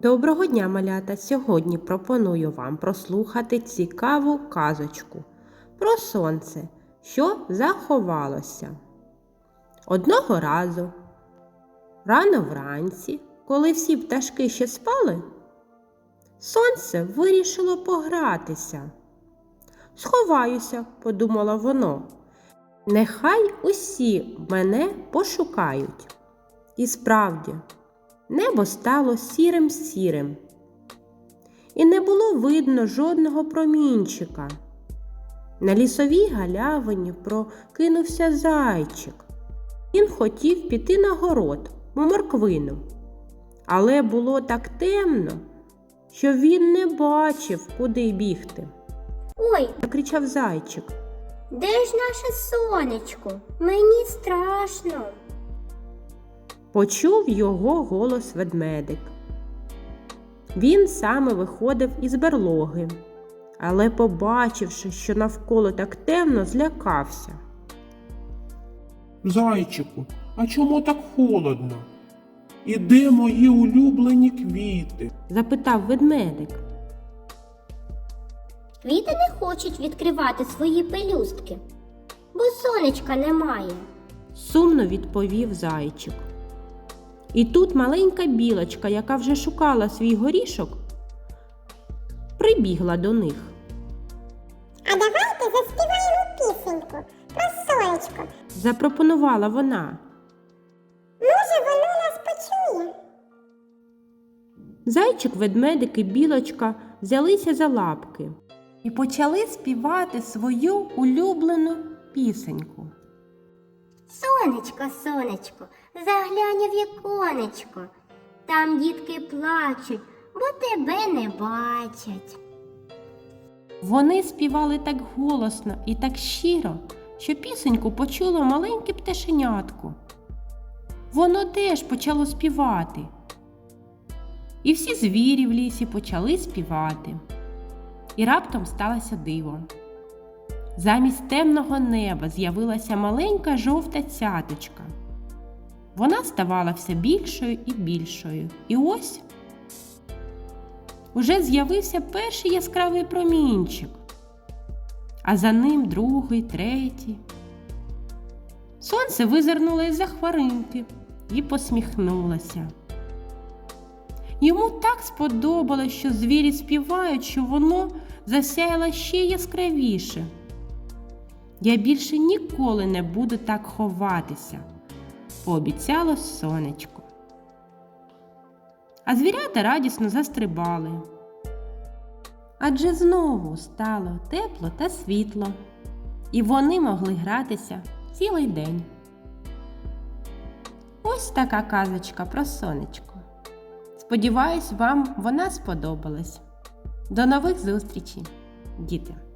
Доброго дня, малята! Сьогодні пропоную вам прослухати цікаву казочку про сонце, що заховалося. Одного разу, рано вранці, коли всі пташки ще спали, сонце вирішило погратися. Сховаюся, подумало воно. Нехай усі мене пошукають. І справді, Небо стало сірим сірим, і не було видно жодного промінчика. На лісовій галявині прокинувся зайчик. Він хотів піти на город у морквину, але було так темно, що він не бачив, куди бігти. Ой, Закричав зайчик. де ж наше сонечко? Мені страшно. Почув його голос ведмедик. Він саме виходив із берлоги, але, побачивши, що навколо так темно, злякався. Зайчику, а чому так холодно? І де мої улюблені квіти? Запитав ведмедик. Квіти не хочуть відкривати свої пелюстки, бо сонечка немає. Сумно відповів зайчик. І тут маленька білочка, яка вже шукала свій горішок, прибігла до них. А давайте заспіваємо пісеньку про сонечко. Запропонувала вона. Може, воно нас почує? Зайчик, ведмедик і білочка взялися за лапки і почали співати свою улюблену пісеньку. Сонечко, сонечко, заглянь в віконечко. Там дітки плачуть, бо тебе не бачать. Вони співали так голосно і так щиро, що пісеньку почуло маленьке пташенятко. Воно теж почало співати. І всі звірі в лісі почали співати. І раптом сталося диво. Замість темного неба з'явилася маленька жовта цяточка. Вона ставала все більшою і більшою. І ось уже з'явився перший яскравий промінчик, а за ним другий, третій. Сонце визирнуло із-за хмаринки і посміхнулося. Йому так сподобалось, що звірі співають, що воно засяяло ще яскравіше. Я більше ніколи не буду так ховатися, пообіцяло сонечко. А звірята радісно застрибали. Адже знову стало тепло та світло, і вони могли гратися цілий день. Ось така казочка про сонечко. Сподіваюсь, вам вона сподобалась. До нових зустрічей, діти!